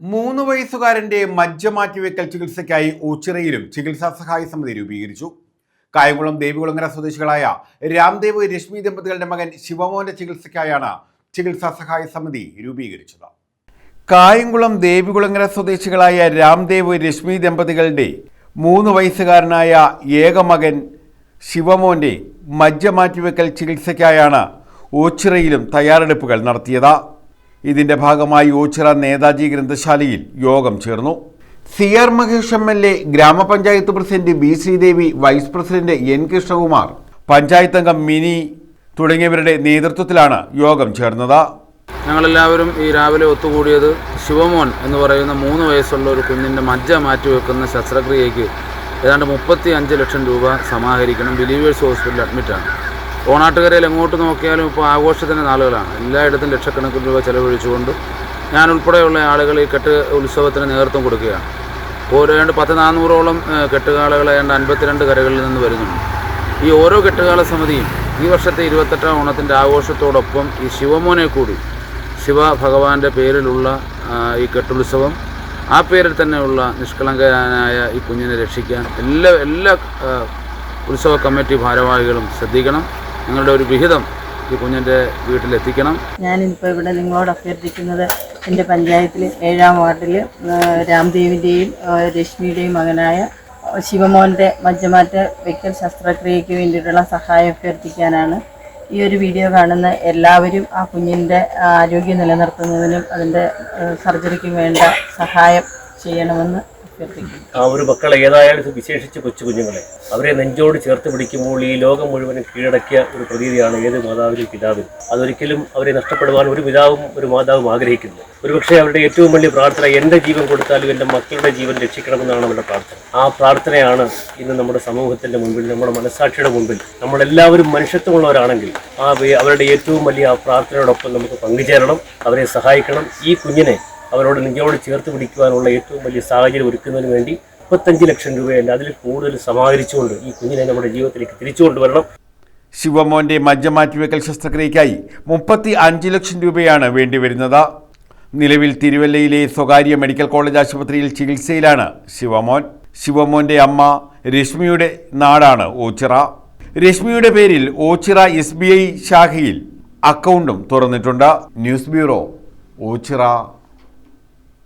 മൂന്ന് വയസ്സുകാരന്റെ മജ്ജ മാറ്റിവെക്കൽ ചികിത്സയ്ക്കായി ഓച്ചിറയിലും ചികിത്സാ സഹായ സമിതി രൂപീകരിച്ചു. കായംകുളം ദേവികുളങ്ങര സ്വദേശികളായ രാംദേവ് രശ്മി ദമ്പതികളുടെ മകൻ ശിവമോന്റെ ചികിത്സയ്ക്കായാണ് ചികിത്സാ സഹായ സമിതി രൂപീകരിച്ചത്. കായംകുളം ദേവികുളങ്ങര സ്വദേശികളായ രാംദേവ് രശ്മി ദമ്പതികളുടെ മൂന്ന് വയസ്സുകാരനായ ഏകമകൻ ശിവമോന്റെ മജ്ജ മാറ്റിവെക്കൽ ചികിത്സയ്ക്കായാണ് ഓച്ചിറയിലും തയ്യാറെടുപ്പുകൾ നടത്തിയത്. ഇതിന്റെ ഭാഗമായി ഓച്ചിറ നേതാജി ഗ്രന്ഥശാലയിൽ യോഗം ചേർന്നു. C R Mahesh M L A ഗ്രാമപഞ്ചായത്ത് president B Sreedevi vice president N Krishnakumar panchayat അംഗം മിനി തുടങ്ങിയവരുടെ നേതൃത്വത്തിലാണ് യോഗം ചേർന്നത്. ഞങ്ങളെല്ലാവരും ഈ രാവിലെ ഒത്തുകൂടിയത് ശിവമോൻ എന്ന് പറയുന്ന മൂന്ന് വയസ്സുള്ള ഒരു കുഞ്ഞിന്റെ മജ്ജ മാറ്റിവെക്കുന്ന ശസ്ത്രക്രിയയ്ക്ക് ഏതാണ്ട് മുപ്പത്തി അഞ്ച് ലക്ഷം രൂപ സമാഹരിക്കണം. ബിലീവേഴ്സ് ഹോസ്പിറ്റലിൽ അഡ്മിറ്റാണ്. ഓണാട്ടുകരയിൽ എങ്ങോട്ട് നോക്കിയാലും ഇപ്പോൾ ആഘോഷത്തിന്റെ നാളുകളാണ്. എല്ലായിടത്തും ലക്ഷക്കണക്കിന് രൂപ ചെലവഴിച്ചുകൊണ്ട് ഞാൻ ഉൾപ്പെടെയുള്ള ആളുകൾ ഈ കെട്ട് ഉത്സവത്തിന് നേതൃത്വം കൊടുക്കുകയാണ്. ഓരോ ഏതാണ്ട് പത്ത് നാനൂറോളം കെട്ടുകാളകൾ ഏതാണ്ട് അൻപത്തിരണ്ട് കരകളിൽ നിന്ന് വരുന്നുണ്ട്. ഈ ഓരോ കെട്ടുകാല സമിതിയും ഈ വർഷത്തെ ഇരുപത്തെട്ടാം ഓണത്തിന്റെ ആഘോഷത്തോടൊപ്പം ഈ ശിവമോനെ കൂടി ശിവ ഭഗവാന്റെ പേരിലുള്ള ഈ കെട്ടുത്സവം ആ പേരിൽ തന്നെയുള്ള നിഷ്കളങ്കനായ ഈ കുഞ്ഞിനെ രക്ഷിക്കാൻ എല്ലാ എല്ലാ ഉത്സവ കമ്മിറ്റി ഭാരവാഹികളും ശ്രദ്ധിക്കണം. നിങ്ങളുടെ ഒരു വിഹിതം ഈ കുഞ്ഞിന്റെ വീട്ടിലെത്തിക്കണം. ഞാനിപ്പോൾ ഇവിടെ നിങ്ങളോട് അഭ്യർത്ഥിക്കുന്നത് എന്റെ പഞ്ചായത്തിൽ ഏഴാം വാർഡിൽ രാംദേവിന്റെയും രശ്മിയുടെയും മകനായ ശിവമോഹന്റെ മജ്ജമാറ്റ വെക്കൽ ശസ്ത്രക്രിയയ്ക്ക് വേണ്ടിയിട്ടുള്ള സഹായം അഭ്യർത്ഥിക്കാനാണ് ഈ ഒരു വീഡിയോ കാണുന്ന എല്ലാവരും ആ കുഞ്ഞിന്റെ ആരോഗ്യം നിലനിർത്തുന്നതിനും അതിന്റെ സർജറിക്കും വേണ്ട സഹായം ചെയ്യണമെന്ന് ആ ഒരു മക്കളെ ഏതായാലും വിശേഷിച്ച് കൊച്ചു കുഞ്ഞുങ്ങളെ. അവരെ നെഞ്ചോട് ചേർത്ത് പിടിക്കുമ്പോൾ ഈ ലോകം മുഴുവനും കീഴടക്കിയ ഒരു പ്രതീതിയാണ് ഏത് മാതാവിനും പിതാവിനും. അതൊരിക്കലും അവരെ നഷ്ടപ്പെടുവാൻ ഒരു പിതാവും ഒരു മാതാവും ആഗ്രഹിക്കുന്നു ഒരുപക്ഷെ അവരുടെ ഏറ്റവും വലിയ പ്രാർത്ഥന എന്റെ ജീവൻ കൊടുത്താലും എന്റെ മക്കളുടെ ജീവൻ രക്ഷിക്കണമെന്നാണ് അവരുടെ പ്രാർത്ഥന. ആ പ്രാർത്ഥനയാണ് ഇന്ന് നമ്മുടെ സമൂഹത്തിന്റെ മുൻപിൽ നമ്മുടെ മനസ്സാക്ഷിയുടെ മുൻപിൽ നമ്മളെല്ലാവരും മനുഷ്യത്വമുള്ളവരാണെങ്കിൽ ആ അവരുടെ ഏറ്റവും വലിയ ആ പ്രാർത്ഥനയോടൊപ്പം നമുക്ക് പങ്കുചേരണം അവരെ സഹായിക്കണം. ഈ കുഞ്ഞിനെ അവരോട് നെഞ്ചോട് ചേർത്ത് പിടിക്കുവാനുള്ള ഏറ്റവും വലിയ സാഹചര്യം ഒരുക്കുന്നതിന് വേണ്ടി മുപ്പത്തഞ്ച് ലക്ഷം രൂപയല്ല അതിൽ കൂടുതൽ സമാഹരിച്ചുകൊണ്ട് ഈ കുഞ്ഞിനെ നമ്മുടെ ജീവിതത്തിലേക്ക് തിരിച്ചു കൊണ്ടുവരണം ശിവമോന്റെ മജ്ജ മാറ്റിവെക്കൽ ശസ്ത്രക്രിയയ്ക്കായി മുപ്പത്തി അഞ്ച് ലക്ഷം രൂപയാണ് വേണ്ടിവരുന്നത്. നിലവിൽ തിരുവല്ലയിലെ സ്വകാര്യ മെഡിക്കൽ കോളേജ് ആശുപത്രിയിൽ ചികിത്സയിലാണ് ശിവമോൻ. ശിവമോന്റെ അമ്മ രശ്മിയുടെ നാടാണ് ഓച്ചിറ. രശ്മിയുടെ പേരിൽ ഓച്ചിറ എസ് ശാഖയിൽ അക്കൗണ്ടും തുറന്നിട്ടുണ്ട്. News bureau Ochira.